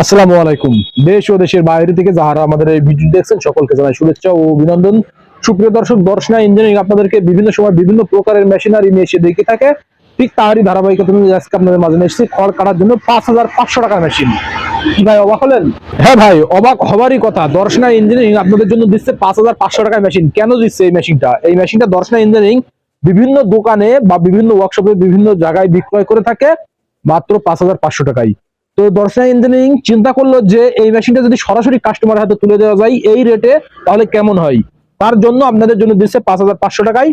আসসালামু আলাইকুম। দেশ ও দেশের বাইরে থেকে যারা আমাদের এই ভিডিও দেখছেন, সকলকে জানাই শুভেচ্ছা ও অভিনন্দন। সুপ্রিয় দর্শক, দর্শনা ইঞ্জিনিয়ারিং আপনাদেরকে বিভিন্ন সময় বিভিন্ন প্রকারের মেশিনারি নিয়ে এসে দেখে থাকে। ঠিক তারই ধারাবাহিকতা নিয়ে আজকে আপনাদের মাঝে এসেছি, খড় কাটার জন্য পাঁচ হাজার পাঁচশো টাকার মেশিন ভাই, অবাক হলেন? হ্যাঁ ভাই, অবাক হবারই কথা, দর্শনা ইঞ্জিনিয়ারিং আপনাদের জন্য দিচ্ছে পাঁচ হাজার পাঁচশো টাকার মেশিন কেন দিচ্ছে এই মেশিনটা এই মেশিনটা দর্শনা ইঞ্জিনিয়ারিং বিভিন্ন দোকানে বা বিভিন্ন ওয়ার্কশপে বিভিন্ন জায়গায় বিক্রয় করে থাকে, মাত্র পাঁচ হাজার পাঁচশো টাকায়। তো দর্শনা ইঞ্জিনিয়ারিং চিন্তা করল যে এই মেশিনটা যদি সরাসরি কাস্টমার হাতে তুলে দেওয়া যায় এই রেটে তাহলে কেমন হয়? তার জন্য আপনাদের জন্য দিচ্ছে পাঁচ হাজার পাঁচশো টাকায়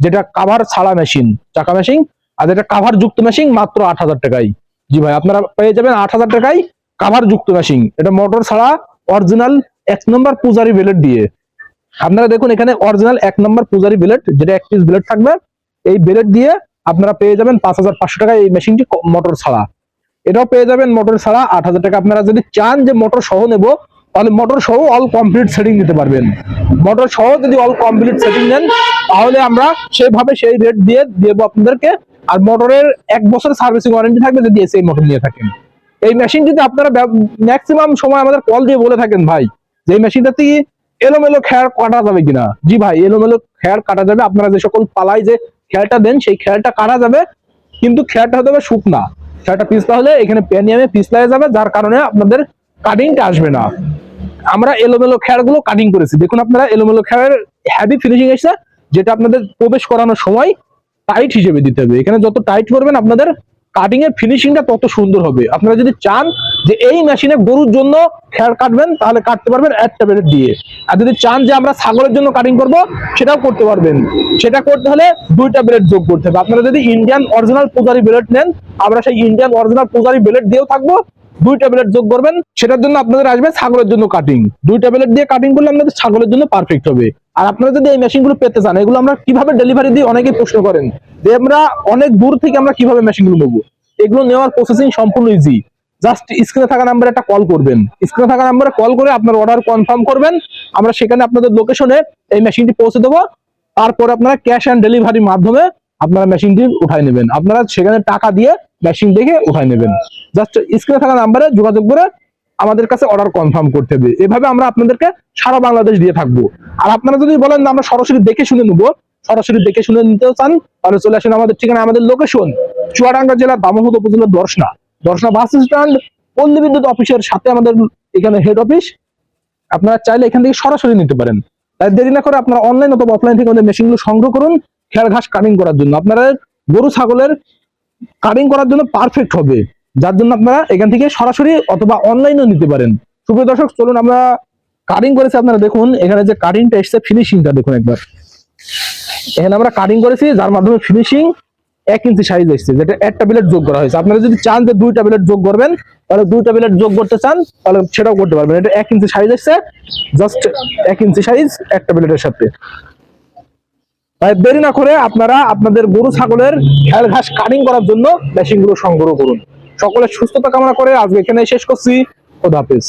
যেটা কাভার ছাড়া মেশিন চাকা মেশিন আর যেটা কাভার যুক্ত মেশিন মাত্র আট হাজার টাকায়। জি ভাই, আপনারা পেয়ে যাবেন আট হাজার টাকায় কাভার যুক্ত মেশিন এটা মোটর ছাড়া অরিজিনাল এক নম্বর পূজারি বেলেট দিয়ে। আপনারা দেখুন এখানে অরিজিনাল এক নম্বর পূজারি বেলেট যেটা এক পিস বেলেট থাকবে। এই বেলেট দিয়ে আপনারা পেয়ে যাবেন পাঁচ হাজার পাঁচশো টাকায় এই মেশিনটি মোটর ছাড়া। এটাও পেয়ে যাবেন মোটর ছাড়া। আট হাজার টাকা আপনারা যদি চান যে মোটর সহ নেব, তাহলে মোটর সহ অল কমপ্লিট সেটিং নিতে পারবেন। মোটর সহ যদি অল কমপ্লিট সেটিং নেন, তাহলে আমরা সেভাবে সেই রেট দিয়ে দেবো আপনাদেরকে। আর মোটরের এক বছর সার্ভিসিং ওয়ারেন্টি থাকবে যদি এসে মোটর নিয়ে থাকেন। এই মেশিন যদি আপনারা ম্যাক্সিমাম সময় আমাদের কল দিয়ে বলে থাকেন ভাই, যে এই মেশিনটাতে এলোমেলো খেয়ার কাটা যাবে কিনা। জি ভাই, এলোমেলো খেয়ার কাটা যাবে। আপনারা যে সকল পালাই যে খেয়ারটা দেন, সেই খেয়ারটা কাটা যাবে। কিন্তু খেয়ারটা হতে হবে শুকনা। খেয়ারটা পিছলা হলে এখানে প্যানিয়ামে লাগে যাবে, যার কারণে আপনাদের কাটিংটা আসবে না। আমরা এলোমেলো খেয়ারগুলো কাটিং করেছি। দেখুন আপনারা এলোমেলো খেয়ার হ্যাভি ফিনিশিং এসে যেটা আপনাদের প্রবেশ করানোর সময় টাইট হিসেবে দিতে হবে। এখানে যত টাইট করবেন, আপনাদের কাটিং এর ফিনিশিংটা তত সুন্দর হবে। আপনারা যদি চান যে এই মেশিনে গরুর জন্য খেয়ার কাটবেন, তাহলে কাটতে পারবেন একটা বেলেট দিয়ে। আর যদি চান যে আমরা ছাগলের জন্য কাটিং করব, সেটাও করতে পারবেন। সেটা করতে হলে দুইটা ব্লেড যোগ করতে হবে। আপনারা যদি ইন্ডিয়ান অরিজিনাল পূজারি ব্লেড নেন, আমরা সেই ইন্ডিয়ান অরিজিনাল পূজারি ব্লেড দিয়েও থাকব। দুইটা ব্লেড যোগ করবেন, সেটার জন্য আপনাদের আসবে ছাগলের জন্য কাটিং দুইটা ব্লেড দিয়ে কাটিং করলে আপনাদের ছাগলের জন্য পারফেক্ট হবে। আর আপনারা যদি এই মেশিনগুলো পেতে চান, এগুলো আমরা কীভাবে ডেলিভারি দিই অনেকেই প্রশ্ন করেন, যে আমরা অনেক দূর থেকে আমরা কীভাবে মেশিনগুলো নেব? এগুলো নেওয়ার প্রসেসিং সম্পূর্ণ ইজি জাস্ট স্ক্রিনে থাকা নাম্বারে একটা কল করবেন। স্ক্রিনে থাকা নাম্বারে কল করে আপনার অর্ডার কনফার্ম করবেন। আমরা সেখানে আপনাদের লোকেশনে এই মেশিনটি পৌঁছে দেবো। তারপর আপনারা ক্যাশ অ্যান্ড ডেলিভারির মাধ্যমে আপনারা মেশিনটি উঠাই নেবেন। আপনারা সেখানে টাকা দিয়ে মেশিন দেখে উঠাই নেবেন। জাস্ট স্ক্রিনে থাকা নাম্বারে যোগাযোগ করে আমাদের কাছে অর্ডার কনফার্ম করতে হবে। এভাবে আমরা আপনাদেরকে সারা বাংলাদেশ দিয়ে থাকব। আর আপনারা যদি বলেন আমরা সরাসরি দেখে শুনে নেব, সরাসরি দেখে শুনে নিতেও চান, তাহলে চলে আসেন আমাদের ঠিকানা, আমাদের লোকেশন চুয়াডাঙ্গা জেলার দামোহদ উপজেলার দর্শনা। দর্শনা বাস স্ট্যান্ড পল্লী বিদ্যুৎ অফিসের সাথে আমাদের এখানে হেড অফিস আপনারা চাইলে এখান থেকে সরাসরি নিতে পারেন। তাই দেরি না করে আপনারা অনলাইন অথবা অফলাইন থেকে আমাদের মেশিনগুলো সংগ্রহ করুন খেয়ার ঘাস কাটিং করার জন্য। আপনারা গরু, ছাগলের কাটিং করার জন্য পারফেক্ট হবে। যার জন্য আপনারা এখান থেকে সরাসরি অথবা অনলাইনেও নিতে পারেন। সুপ্রিয় দর্শক, চলুন আমরা কাটিং করেছি। আপনারা দেখুন, এখানে যে কাটিংটা এসছে ফিনিশিংটা দেখুন একবার। এখানে আমরা কাটিং করেছি, যার মাধ্যমে ফিনিশিং এক ইঞ্চি সাইজ এসছে, যেটা একটা বিলেট যোগ করা হয়েছে। আপনারা যদি চান যে দুইটা বিলেট যোগ করবেন, তাহলে দুইটা বিলেট যোগ করতে চান, তাহলে সেটাও করতে পারবেন। এটা এক ইঞ্চি সাইজ এসছে জাস্ট এক ইঞ্চি সাইজ একটা বিলেটের সাথে। তাই দেরি না করে আপনারা আপনাদের গরু, ছাগলের খেয়াল ঘাস কাটিং করার জন্য মেশিনগুলো সংগ্রহ করুন। সকলের সুস্থতা কামনা করে আজকে এখানে শেষ করছি। খোদাহাফেজ